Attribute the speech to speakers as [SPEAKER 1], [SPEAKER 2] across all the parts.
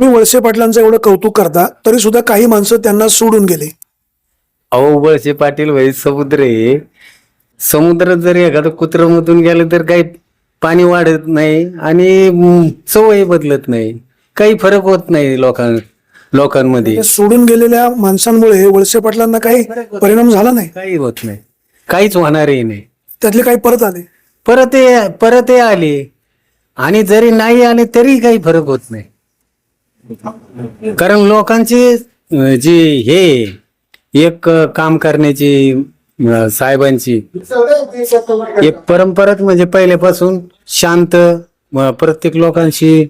[SPEAKER 1] तुम्ही वळसे पाटलांचं एवढं कौतुक करता तरी सुद्धा काही माणसं त्यांना सोडून गेले.
[SPEAKER 2] अहो वळसे पाटील भाई समुद्र आहे. समुद्रात जर एखादं कुत्रमधून गेलं तर काही पाणी वाढत नाही आणि चवही बदलत नाही. काही फरक होत नाही लोकां लोकांमध्ये.
[SPEAKER 1] त्या सोडून गेलेल्या माणसांमुळे वळसे पाटलांना काही परिणाम झाला नाही?
[SPEAKER 2] काही होत नाही. काहीच होणारही नाही.
[SPEAKER 1] त्यातले काही परत आले?
[SPEAKER 2] परत हे परत हे आले. आणि जरी नाही आले तरी काही फरक होत नाही. कारण लोकांची जी हे एक काम करण्याची साहेबांची एक परंपराच म्हणजे पहिल्यापासून शांत प्रत्येक लोकांशी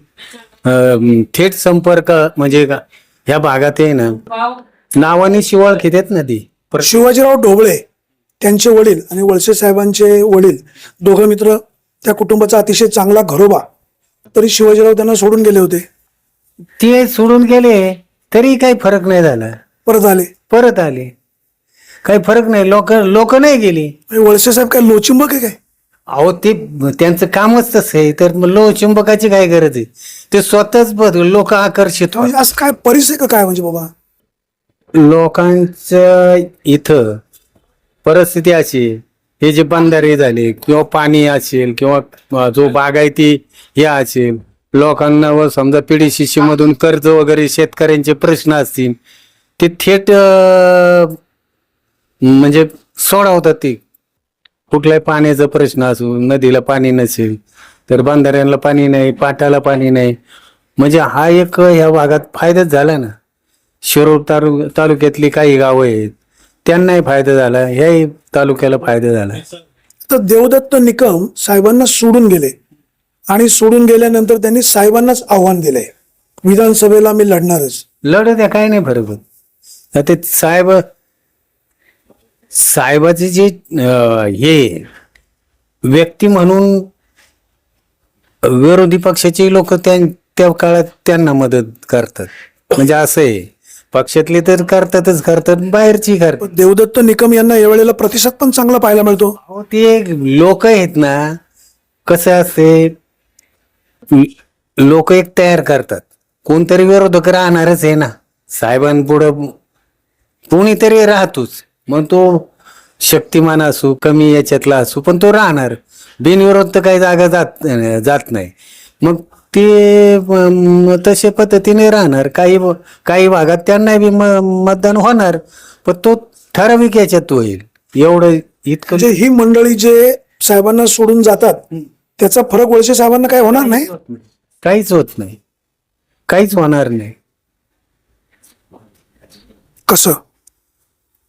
[SPEAKER 2] थेट संपर्क म्हणजे का- ह्या भागात आहे ना नावाने शिवाळ घेतात ना ती.
[SPEAKER 1] पण शिवाजीराव ढोबळे त्यांचे वडील आणि वळसे साहेबांचे वडील दोघं मित्र त्या कुटुंबाचा अतिशय चांगला घरोबा. तरी शिवाजीराव त्यांना सोडून गेले होते.
[SPEAKER 2] ते सोडून गेले तरी काही फरक नाही झाला.
[SPEAKER 1] परत आले.
[SPEAKER 2] परत आले. काही फरक नाही. लोक लोक नाही गेली.
[SPEAKER 1] वळसे साहेब काय लोचिंबक आहे काय?
[SPEAKER 2] अहो ते त्यांचं कामच तसं आहे. तर मग लो चुंबकाची काय गरज आहे? ते स्वतःच लोक आकर्षित.
[SPEAKER 1] म्हणजे असं काय परिस्थिती का काय म्हणजे बाबा?
[SPEAKER 2] लोकांच्या इथं परिस्थिती अशी आहे, हे जे बंधारे झाले किंवा पाणी असेल किंवा जो बागायती हे असेल लोकांना व समजा पिढी शिष्यमधून कर्ज वगैरे शेतकऱ्यांचे प्रश्न असतील ते थेट म्हणजे सोडवतात ते. कुठल्याही पाण्याचा प्रश्न असू नदीला पाणी नसेल तर बांधाऱ्यांना पाणी नाही पाटाला पाणी नाही. म्हणजे हा एक ह्या भागात फायदाच झाला ना. शिरूर तालु तालुक्यातली काही गावं आहेत त्यांनाही फायदा झाला ह्याही तालुक्याला फायदा झाला.
[SPEAKER 1] तर देवदत्त निकम साहेबांना सोडून गेले. आणि सोडून गेल्यानंतर त्यांनी साहेबांनाच आव्हान दिलंय. विधानसभेला मी लढणारच.
[SPEAKER 2] लढत आहे काय नाही फरक होत आता ते साहेब साहेबाचे जे अं, हे व्यक्ती म्हणून विरोधी पक्षाचे लोक त्या त्या काळात त्यांना मदत करतात. म्हणजे असं आहे. पक्षातले तर करतातच करतात बाहेरची करतात.
[SPEAKER 1] पण देवदत्त निकम यांना यावेळेला प्रतिसाद पण चांगला पाहायला मिळतो.
[SPEAKER 2] अहो ते लोक आहेत ना कसं असते लोक एक तयार करतात. कोणतरी विरोधक राहणारच आहे ना. साहेबांपुढं कोणीतरी राहतोच. मग तो शक्तिमान असू कमी याच्यातला असू पण तो राहणार. बिनविरोध तर काही जागा जात जात नाही. मग ते तशा पद्धतीने राहणार. काही काही भागात त्यांना बी मतदान होणार. पण तो ठराविक याच्यात होईल. एवढं इतकं
[SPEAKER 1] म्हणजे ही मंडळी जे साहेबांना सोडून जातात त्याचा फरक वळसे साहेबांना काय होणार नाही?
[SPEAKER 2] काहीच होत नाही. काहीच होणार नाही.
[SPEAKER 1] कसं?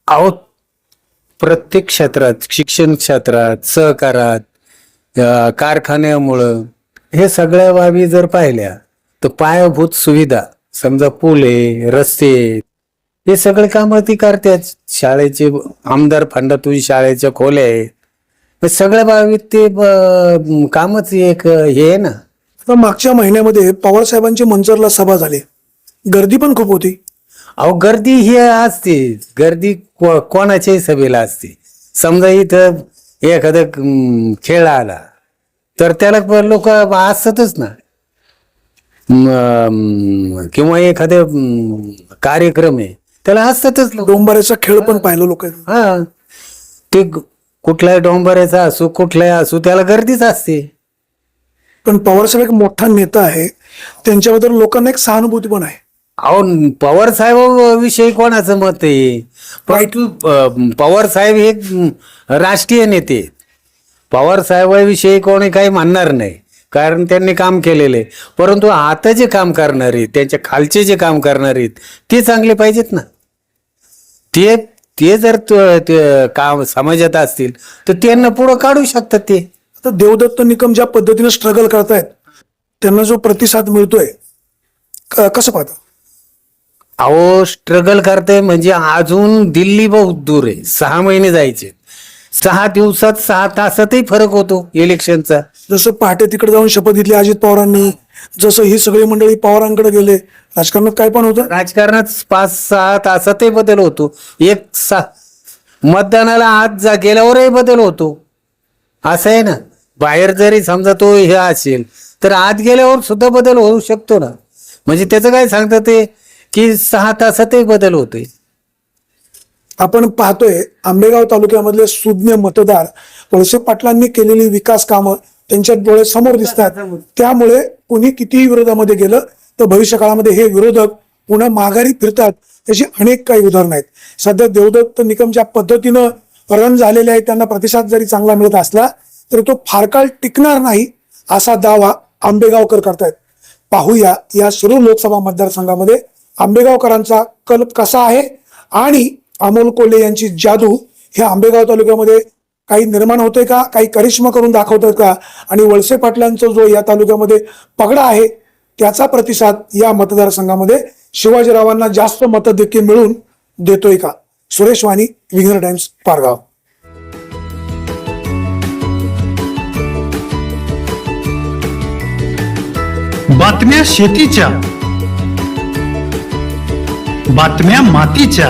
[SPEAKER 2] अहो प्रत्येक क्षेत्रात शिक्षण क्षेत्रात सहकारात अं, कारखान्यामुळं हे सगळ्या बाबी जर पाहिल्या तर पायाभूत सुविधा समजा पूल आहे रस्ते हे सगळे कामं ती करतात. शाळेचे आमदार फंडातून शाळेच्या खोल्या आहेत. सगळ्या बाबीत ते ब- कामच एक हे आहे ना.
[SPEAKER 1] आता मागच्या महिन्यामध्ये पवार साहेबांची मंचरला सभा झाली. गर्दी पण खूप होती.
[SPEAKER 2] अहो गर्दी ही असते. गर्दी को- कोणाच्याही सभेला असते. समजा इथं एखादा अं, खेळ आला तर त्याला लोक असतातच ना. म, किंवा एखादे अं, कार्यक्रम आहे त्याला असतातच लोक.
[SPEAKER 1] डोंबाऱ्याचा खेळ पण पाहिलं लोक
[SPEAKER 2] हा. ते ग- कुठल्याही डोंबऱ्याचा असो कुठलाही असो त्याला गर्दीच असते.
[SPEAKER 1] पण पवार साहेब एक मोठा नेता आहे. त्यांच्याबद्दल लोकांना एक सहानुभूती पण आहे.
[SPEAKER 2] अहो पवार साहेब विषयी कोणाचं मत आहे? परंतु अं, पवार साहेब हे राष्ट्रीय नेते आहेत. पवार साहेबाविषयी कोणी काही म्हणणार नाही. कारण त्यांनी काम केलेले. आहे. परंतु आता जे काम करणारे आहेत, त्यांच्या खालचे जे काम करणारे आहेत, ते चांगले पाहिजेत ना. ते ते जर त- ते काम समाजात असतील तर त्यांना पुढं काढू शकतात ते.
[SPEAKER 1] आता देवदत्त निकम ज्या पद्धतीने स्ट्रगल करतायत त्यांना जो प्रतिसाद मिळतोय कसं पाहता?
[SPEAKER 2] अहो स्ट्रगल करते म्हणजे अजून दिल्ली बहुत दूर आहे. सहा महिने जायचे. सहा दिवसात सहा तासातही फरक होतो इलेक्शनचा
[SPEAKER 1] जसं पहाटे तिकडे जाऊन शपथ घेतली अजित पवारांनी जसं ही सगळी मंडळी पवारांकडे गेले राजकारणात काय पण होतं?
[SPEAKER 2] राजकारणात पाच सहा तासातही बदल होतो. एक सा मतदानाला आत जा गेल्यावरही बदल होतो. असं आहे ना? बाहेर जरी समजा तो हे असेल तर आत गेल्यावर सुद्धा बदल होऊ शकतो ना? म्हणजे त्याचं काय सांगतात ते? की सहा तासातही बदल होतोय.
[SPEAKER 1] आपण पाहतोय आंबेगाव तालुक्यामधले सुज्ञ मतदार वळसे पाटलांनी केलेली विकास कामं त्यांच्या डोळे समोर दिसतात. त्यामुळे कुणी कितीही विरोधामध्ये गेलं तर भविष्य काळामध्ये हे विरोधक पुन्हा माघारी फिरतात त्याची अनेक काही उदाहरणं आहेत. सध्या देवदत्त निकम ज्या पद्धतीनं रन झालेले आहेत त्यांना प्रतिसाद जरी चांगला मिळत असला तरी तो फार काळ टिकणार नाही असा दावा आंबेगावकर करतायत. पाहूया या शिरूर लोकसभा मतदारसंघामध्ये आंबेगावकरांचा कल कसा आहे? आणि अमोल कोल्हे यांची जादू हे आंबेगाव तालुक्यामध्ये काही निर्माण होते का? काही करिश्मा करून दाखवतात का? आणि वळसे पाटलांचा जो या तालुक्यामध्ये पगडा आहे त्याचा प्रतिसाद या मतदारसंघामध्ये शिवाजीरावांना जास्त मतं देखील मिळून देतोय का? सुरेश वाणी विघ्नर टाइम्स पारगाव.
[SPEAKER 3] बातम्या शेतीच्या बातम्या मातीच्या.